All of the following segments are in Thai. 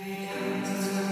Hands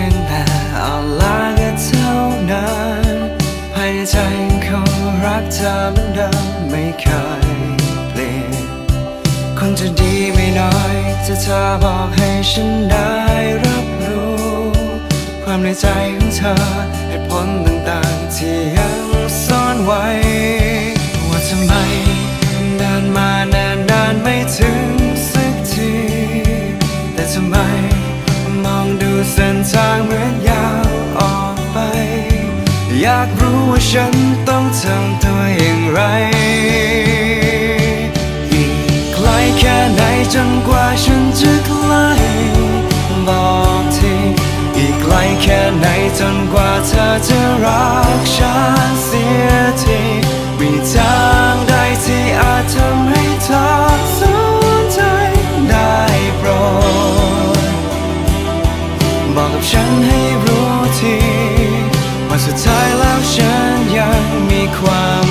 ง จะดีไม่น้อยถ้าเธอบอกให้ฉันได้รับรู้ ความในใจของเธอเหตุผลต่างๆ ที่ยังซ่อนไว้ ว่าทำไมเดินมานานนานๆไม่ถึงสักที แต่ทำไมมองดูเส้นทางเหมือนยาวออกไป อยากรู้ว่าฉันต้องทำตัวอย่างไร เธอจะรักฉันเสียทีมีทางใดที่อาจทำให้เธอสนใจได้โปรดบอกกับฉันให้รู้ทีว่าสุดท้ายแล้วฉันยังมีความ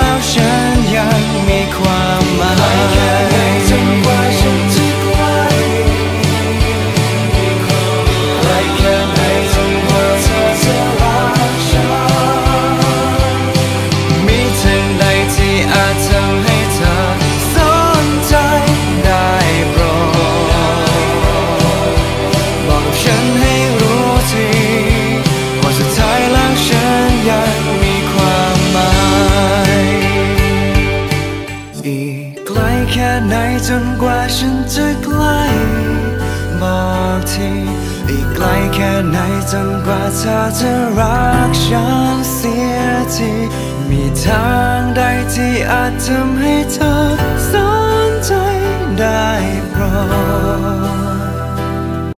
จนกว่าฉันจะใกล้บอกทีอีกไกลแค่ไหนจนกว่าเธอจะรักฉันเสียทีมีทางใดที่อาจทำให้เธอสนใจได้โปรด